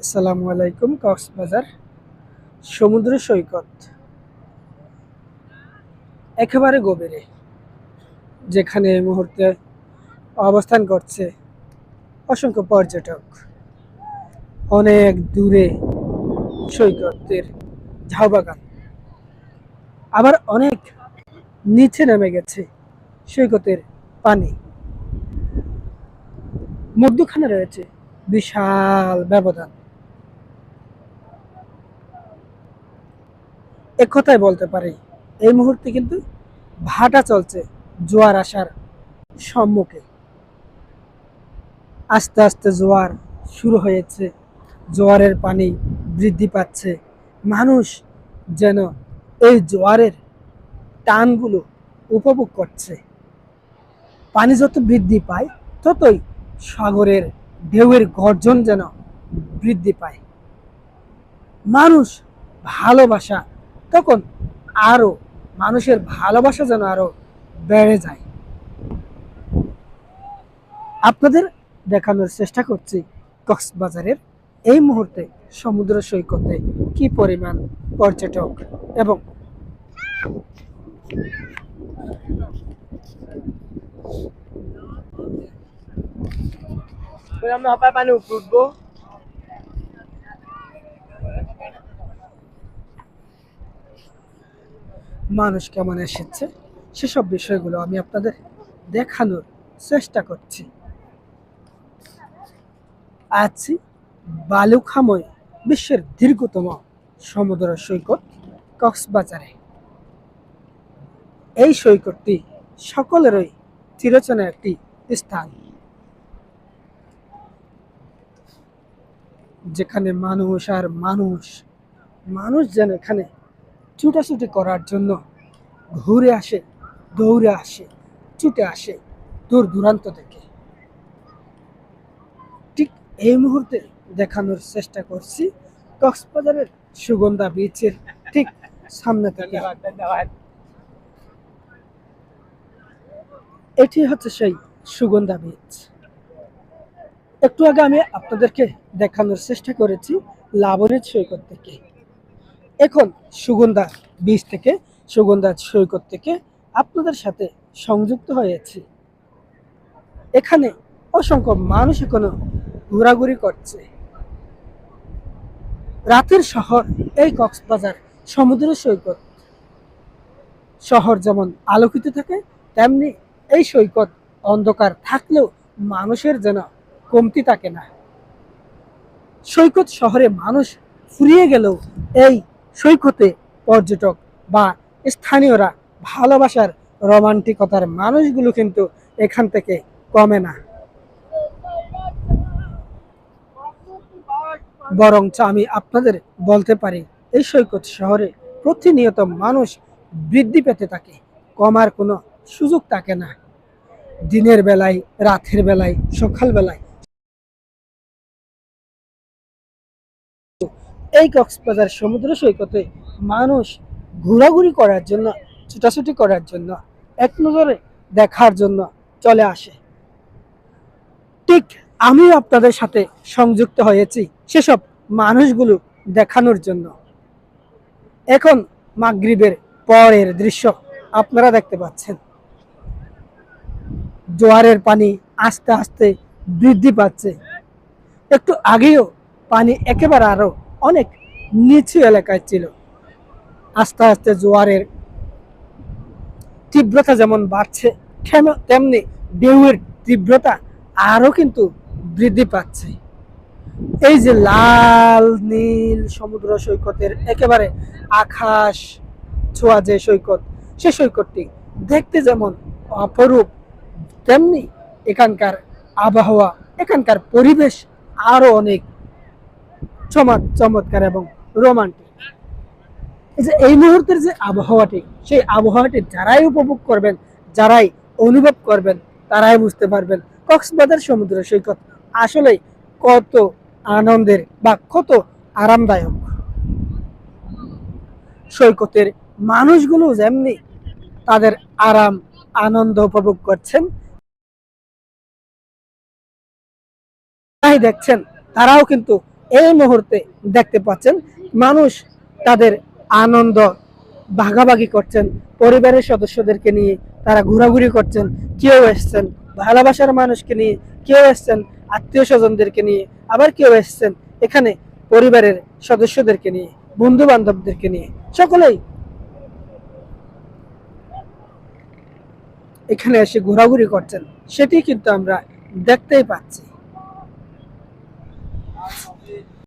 আসসালামু আলাইকুম, কক্সবাজার সমুদ্র সৈকত। একেবারে গভীরে, যেখানে এই মুহূর্তে অবস্থান করছে অসংখ্য পর্যটক। অনেক দূরে সৈকতের ঝাউবাগান। আবার অনেক নিচে নেমে গেছে সৈকতের পানি। মধ্যখানে রয়েছে বিশাল ব্যবধান। এক কথায় বলতে পারি, এই মুহূর্তে কিন্তু ভাটা চলছে জোয়ার আসার সম্মুখে। আস্তে আস্তে জোয়ার শুরু হয়েছে, জোয়ারের পানি বৃদ্ধি পাচ্ছে। মানুষ যেন এই জোয়ারের টানগুলো উপভোগ করছে। পানি যত বৃদ্ধি পায়, ততই সাগরের ঢেউয়ের গর্জন যেন বৃদ্ধি পায়। মানুষ ভালোবাসা, তখন আরও মানুষের ভালোবাসা যেন আরও বেড়ে যায়। আপনাদের দেখানোর চেষ্টা করছি কক্সবাজারের এই মুহূর্তে সমুদ্র সৈকতে কি পরিমাণ পর্যটক এবং আমরা হপায় পানি উপরে উঠবো মানুষ কেমন এসেছে সেসব বিষয়গুলো আমি আপনাদের দেখানোর চেষ্টা করছি আছি বালুখাময় বিশ্বের দীর্ঘতম সমুদ্র সৈকত কক্সবাজারে। এই সৈকতটি সকলেরই চিরচেনা একটি স্থান। যেখানে মানুষ আর মানুষ মানুষ যেন এখানে ছুটাছুটি করার জন্য ঘুরে আসে, দৌড়ে আসে, ছুটে আসে দূর দূরান্ত থেকে। ঠিক এই মুহূর্তে দেখানোর চেষ্টা করছি কক্সবাজারের সুগন্ধা বিচের ঠিক সামনে থেকে। এটি হচ্ছে সেই সুগন্ধা বীজ। একটু আগে আমি আপনাদেরকে দেখানোর চেষ্টা করেছি লাবণের সৈকত থেকে। এখন সুগন্ধা বীজ থেকে, সুগন্ধা সৈকত থেকে আপনাদের সাথে সংযুক্ত হয়েছি। এখানে অসংখ্য মানুষ এখনও ঘোরাঘুরি করছে। রাতের শহর, এই কক্সবাজার সমুদ্র সৈকত। শহর যেমন আলোকিত থাকে, তেমনি এই সৈকত অন্ধকার থাকলেও মানুষের যেন কমতি থাকে না। সৈকত শহরে মানুষ ফুরিয়ে গেলেও এই সৈকতে পর্যটক বা স্থানীয়রা ভালোবাসার রোমান্টিকতার মানুষগুলো কিন্তু এখান থেকে কমে না। বরঞ্চ আমি আপনাদের বলতে পারি, এই সৈকত শহরে প্রতিনিয়ত মানুষ বৃদ্ধি পেতে থাকে। কমার কোনো সুযোগ থাকে না। দিনের বেলায়, রাতের বেলায়, সকাল বেলায়। এই কক্সবাজার সমুদ্র সৈকতে মানুষ ঘোরাঘুরি করার জন্য, ছুটাছুটি করার জন্য, এক নজরে দেখার জন্য চলে আসে। ঠিক আমিও আপনাদের সাথে সংযুক্ত হয়েছি সেসব মানুষগুলো দেখানোর জন্য। এখন মাগরিবের পরের দৃশ্য আপনারা দেখতে পাচ্ছেন। জোয়ারের পানি আস্তে আস্তে বৃদ্ধি পাচ্ছে। একটু আগেও পানি একেবারে আরও অনেক নিচু এলাকায় ছিল। আস্তে আস্তে জোয়ারের তীব্রতা যেমন বাড়ছে তেম- তেমনি ঢেউয়ের তীব্রতা আরও কিন্তু বৃদ্ধি পাচ্ছে। এই যে লাল, নীল সমুদ্র সৈকতের একেবারে আকাশ ছোঁয়া যে সৈকত, সে সৈকতটি দেখতে যেমন অপরূপ। তেমনি এখানকার আবহাওয়া, এখানকার পরিবেশ আরও অনেক চমৎ, চমৎকার এবং রোমান্টিক। যে এই মুহূর্তের যে আবহাওয়াটি, সেই আবহাওয়াটি যারাই উপভোগ করবেন, যারাই অনুভব করবেন, তারাই বুঝতে পারবেন কক্সবাজার সমুদ্র সৈকত আসলে কত আনন্দের বা কত আরামদায়ক। সৈকতের মানুষগুলো যেমনি তাদের আরাম, আনন্দ উপভোগ করছেন তাই দেখছেন, তারাও কিন্তু এই মুহূর্তে দেখতে পাচ্ছেন, মানুষ তাদের আনন্দ ভাগাভাগি করছেন, পরিবারের সদস্যদেরকে নিয়ে তারা ঘোরাঘুরি করছেন, কেউ এসছেন ভালোবাসার মানুষকে নিয়ে, কেউ এসছেন আত্মীয় স্বজনদেরকে নিয়ে, আবার কেউ এসছেন এখানে পরিবারের সদস্যদেরকে নিয়ে বন্ধু বান্ধবদেরকে নিয়ে। সকলেই এখানে এসে ঘোরাঘুরি করছেন, সেটি কিন্তু আমরা দেখতেই পাচ্ছি। also